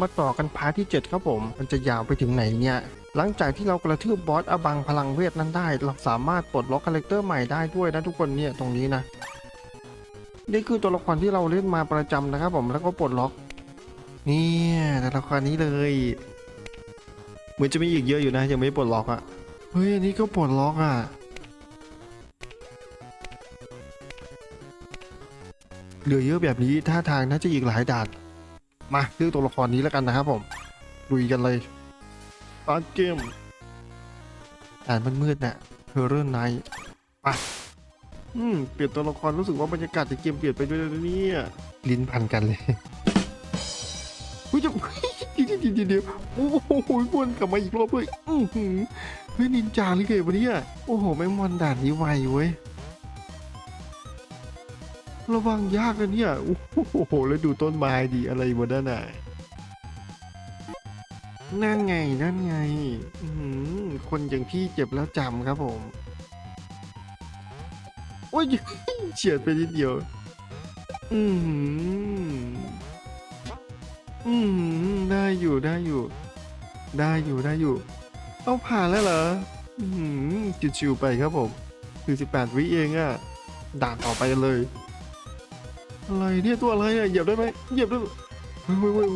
มาต่อกันพาร์ทที่ 7 ครับผม มันจะยาวไปถึงไหนเนี่ย หลังจากที่เรากระทืบบอสอบังพลังเวทนั้นได้ เราสามารถปลดล็อกคาแรคเตอร์ใหม่ได้ด้วยนะทุกคนเนี่ยตรงนี้นะ นี่คือตัวละครที่เราเล่นมาประจำนะครับผมแล้วก็ปลดล็อก เนี่ยตัวละครนี้เลยเหมือนจะมีอีกเยอะอยู่นะ ยังไม่ปลดล็อกอะ่ะ เฮ้ยอันนี้ก็ปลดล็อกอะ่ะเหลือเยอะแบบนี้ท่าทางน่าจะอีกหลายด่าน มาเลือกตัวละครนี้แล้วกันนะครับผมลุยกันเลยตอนเกมด่านมันมืดๆน่ะเฮอร์เรอร์ไนท์ไปอืมเปลี่ยนตัวละครรู้สึกว่าบรรยากาศในเกมเปลี่ยนไปด้วยนะเนี่ยลิ้นพันกันเลยเฮ้ยจะเดี๋ยวเดี๋ยวเดี๋ยวเดี๋ยวโอ้โหวนกลับมาอีกรอบเลยอือหือเฮ้ยนินจาหรือไงวะเนี่ยโอ้โหแม่งมอนด่านนี้ไวเว้ย ระวังยากนะเนี่ยโอ้โหแล้วดูต้นไม้ดีอะไรบนด้านไหนนั่นไงนั่นไงหือคนอย่างพี่เจ็บแล้วจำครับผมโอ้ยเฉียดไปนิดเดียว อือหืออือหือได้อยู่ได้อยู่ ได้อยู่ได้อยู่ เอาผ่านแล้วเหรอ อือหือชิวๆไปครับผมคือ18วิเองอะด่านต่อไปเลย อะไรเนี่ยตัวอะไรอะเหยียบได้ไหมเหยียบได้ไหมเฮ้ยเฮ้ยเฮ้ย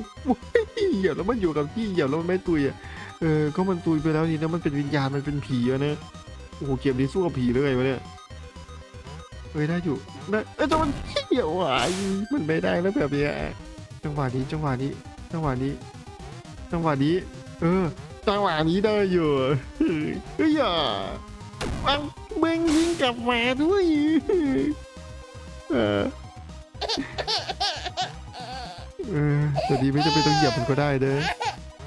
เฮ้ยเหยียบแล้วมันอยู่กับที่เหยียบแล้วมันไม่ตุยอะเออก็มันตุยไปแล้วนี่นะมันเป็นวิญญาณมันเป็นผีอะนะโอ้โหเกมนี้สู้กับผีเลยไงวะเนี่ยเฮ้ยได้อยู่ได้เอ้ยแต่มันเหยียบหวายมันไม่ได้แล้วแบบเนี้ยจังหวะนี้จังหวะนี้จังหวะนี้จังหวะนี้ เออจังหวะนี้ได้อยู่เฮ้ยเฮ้ยอย่าเอาเบ่งยิงกลับมาด้วยเออ เออแต่ดีไม่จำเป็นต้องเหยียบมันก็ได้เด้อ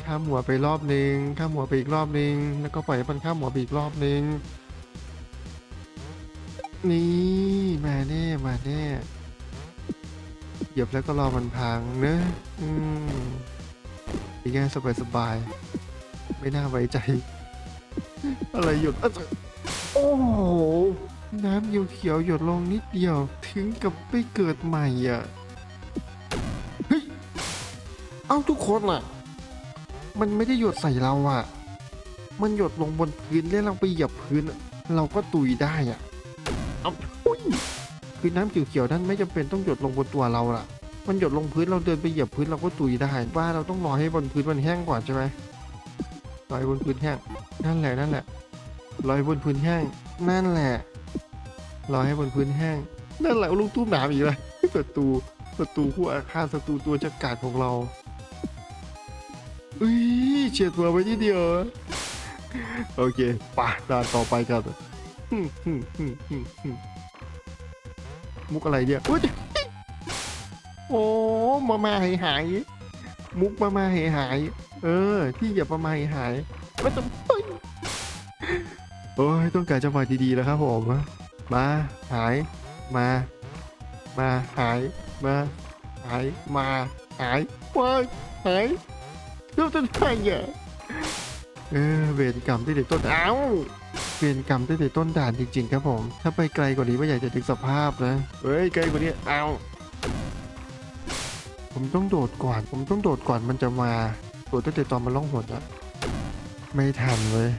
ข้ามหัวไปรอบนึงข้ามหัวไปอีกรอบนึง แล้วก็ปล่อยให้มันข้ามหัวไปอีกรอบนึง นี่มาแน่มาแน่เหยียบแล้วก็รอมันพังเนอะอืมง่ายสบายสบาย ไม่น่าไว้ใจ อะไรหยุดอะโอ้โห น้ำเขียวๆหยดลงนิดเดียว ถึงกับไปเกิดใหม่อะ เฮ้ย เอ้าทุกคนล่ะ มันไม่ได้หยดใส่เราอะ มันหยดลงบนพื้นแล้วเราไปเหยียบพื้น เราก็ตุยได้อะเอ้าอุ๊ยคือน้ำเขียวๆนั้นไม่จำเป็นต้องหยดลงบนตัวเราล่ะ มันหยดลงพื้นเราเดินไปเหยียบพื้นเราก็ตุยได้ว่าเราต้องรอให้บนพื้นมันแห้งก่อนใช่ไหมรอให้บนพื้นแห้ง นั่นแหละนั่นแหละรอให้บนพื้นแห้ง นั่นแหละ รอให้บนพื้นแห้ง นั่นแหละลูกตุ้มหนามอีกแล้วศัตรูศัตรูผู้อาฆาตศัตรูตัวจักราดของเราอุ้ยเฉียดตัวไปทีเดียว โอเคป่ะด่านต่อไปกันหึ่มหึ่มหึ่มหึ่มหึ่มมุกอะไรเนี่ยอุ๊ยโอ้มามาหายหาย มุกมามาหายหาย เออ ที่อย่าประมาหายหายไม่ต้องโอ้ยต้องการจังหวะดีๆแล้วครับผม มาหายมา มาหายมาหายมาหายว้ายหายเรื่องจะไงอะเออเวรกรรมตั้งแต่ต้นเอ้าเวรกรรมตั้งแต่ต้นด่านจริง ๆ ครับผม ถ้าไปไกลกว่านี้ไม่อยากจะถึงสภาพนะเฮ้ยไกลกว่านี้เอ้าผมต้องโดดก่อน ผมต้องโดดก่อนมันจะมาโดดตั้งแต่ตอนมันล่องหนอะไม่ทันเลย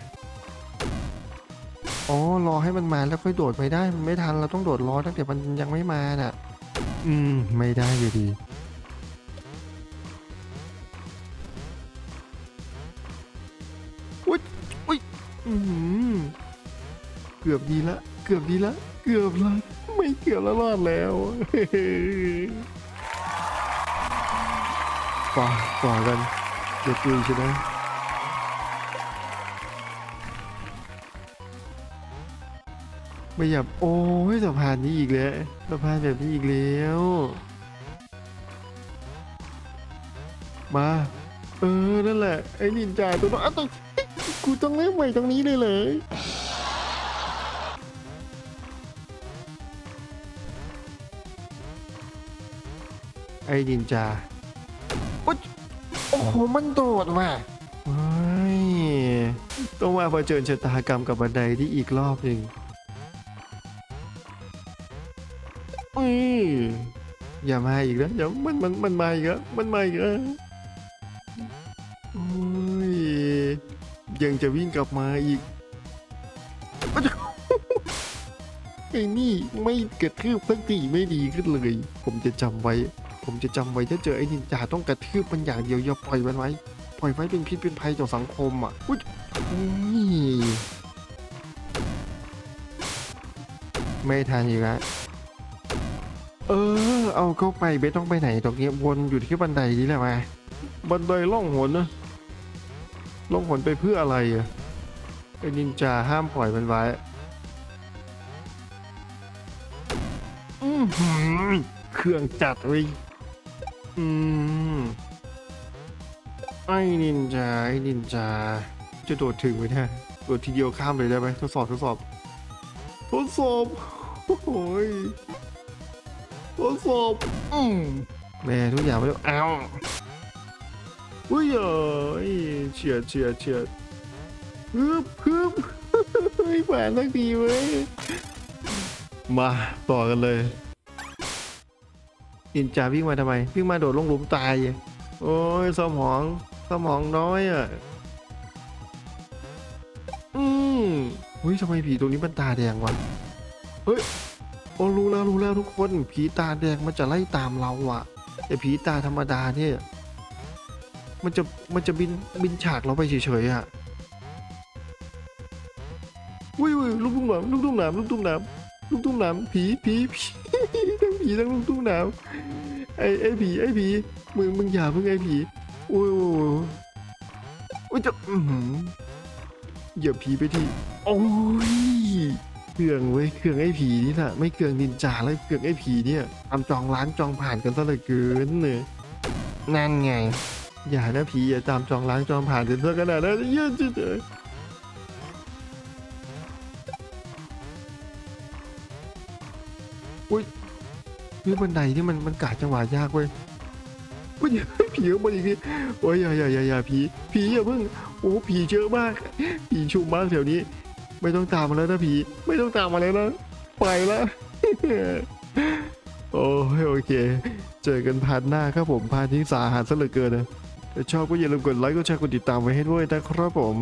อ๋อ รอให้มันมาแล้วค่อยโดดไม่ได้ มันไม่ทัน เราต้องโดดรอตั้งแต่มันยังไม่มาน่ะ อืม ไม่ได้อยู่ดี อุ้ยอุ้ยอืมเกือบดีละ เกือบดีละ เกือบละ ไม่เกือบแล้วรอดแล้วต่อต่อกันเดี๋ยวตุยใช่ไห ไม่อยากโอ้ยสะพานนี้อีกแล้วสะพานแบบนี้อีกแล้ว มา เออ นั่นแหละ ไอ้นินจาตัวน้อยอะต้องกูต้องเริ่มใหม่ตรงนี้เลยเลยไอ้นินจาโอ้โห มันโดดว่ะต้องมาเผชิญชะตากรรมกับบันไดที่อีกรอบหนึ่ง อืมอย่ามาอีกแล้วอย่ามันมันมันมาอีกแล้วมันมาอีกแล้วโอ้ยยังจะวิ่งกลับมาอีกไอ้นี่ไม่กระทืบสักทีไม่ดีขึ้นเลย ผมจะจำไว้ ผมจะจำไว้ถ้าเจอไอ้นินจาต้องกระทืบมันอย่างเดียวอย่าปล่อยมันไว้ ปล่อยไว้เป็นพิษเป็นภัยต่อสังคมอะอุ้ยไม่ทันอีกแล้ว เออ เอาเข้าไปไม่ต้องไปไหนตรงนี้วนอยู่ที่บันไดนี่แหละมาบันไดล่องหนนะล่องหนไปเพื่ออะไรอะไอ้นินจาห้ามปล่อยมันไว้เครื่องจัดเลยอืมไอ้นินจาไอ้นินจาจะโดดถึงไหมเนี่ยโดดทีเดียวข้ามเลยได้ไหมทดสอบทดสอบทดสอบโอ้โหยทดสอบอืมแม่ทุกอย่างไม่ต้องเอาอุ้ยเอ้ยเฉียดเฉียดเฉียดฮึบฮึบไม่ผ่านสักทีเว้ย มาต่อกันเลยนินจาวิ่งมาทำไม วิ่งมาโดดลงหลุมตาย โอ้ยสมองสมองน้อยอะ อืมเฮ้ยทำไมผีตัวนี้มันตาแดงวะ เฮ้ย โอ้รู้แล้วรู้แล้วทุกคนผีตาแดงมันจะไล่ตามเราอะแต่ผีตาธรรมดาเนี่ย มันจะมันจะบินบินฉากเราไปเฉยๆอะอุ้ยอุ้ยลูกตุ้มหนามลูกตุ้มหนามลูกตุ้มหนามลูกตุ้มหนามผีผีผีทั้งผีทั้งลูกตุ้มหนามไอ้ไอ้ผีไอ้ผีมึงมึงอย่าเพิ่งไอ้ผีโอ้ยโอ้ยโอ้ยโอ้ยจะอือหือเหยียบผีไปที่โอ้ย เครื่องเว้ยเครื่องไอ้ผีนี่น่ะไม่เครื่องนินจาแล้วเครื่องไอ้ผีเนี่ยทำจองล้างจองผ่านกันซะเหลือเกินเนี่ยนั่นไง อย่านะผีอย่าตามจองล้างจองผ่านกันซะขนาดนั้นเยอะจังเลยอุ้ยนี่บันไดนี่มันมันกาดจังหวะยากเว้ยอุ้ยผีเข้ามาอีกทีโอ้ยอย่าอย่าอย่าอย่าผีผีอย่าเพิ่งโอ้ผีเยอะมากผีชุมมากแถวนี้ ไม่ต้องตามมาแล้วนะผีไม่ต้องตามมาแล้วนะไปละโอ้ยโอเค เจอกันพาร์ทหน้าครับผมพาร์ทที่สาหัสซะเหลือเกินนะถ้าชอบก็อย่าลืมกดไลค์กดแชร์กดติดตามไว้ให้ด้วยนะครับผม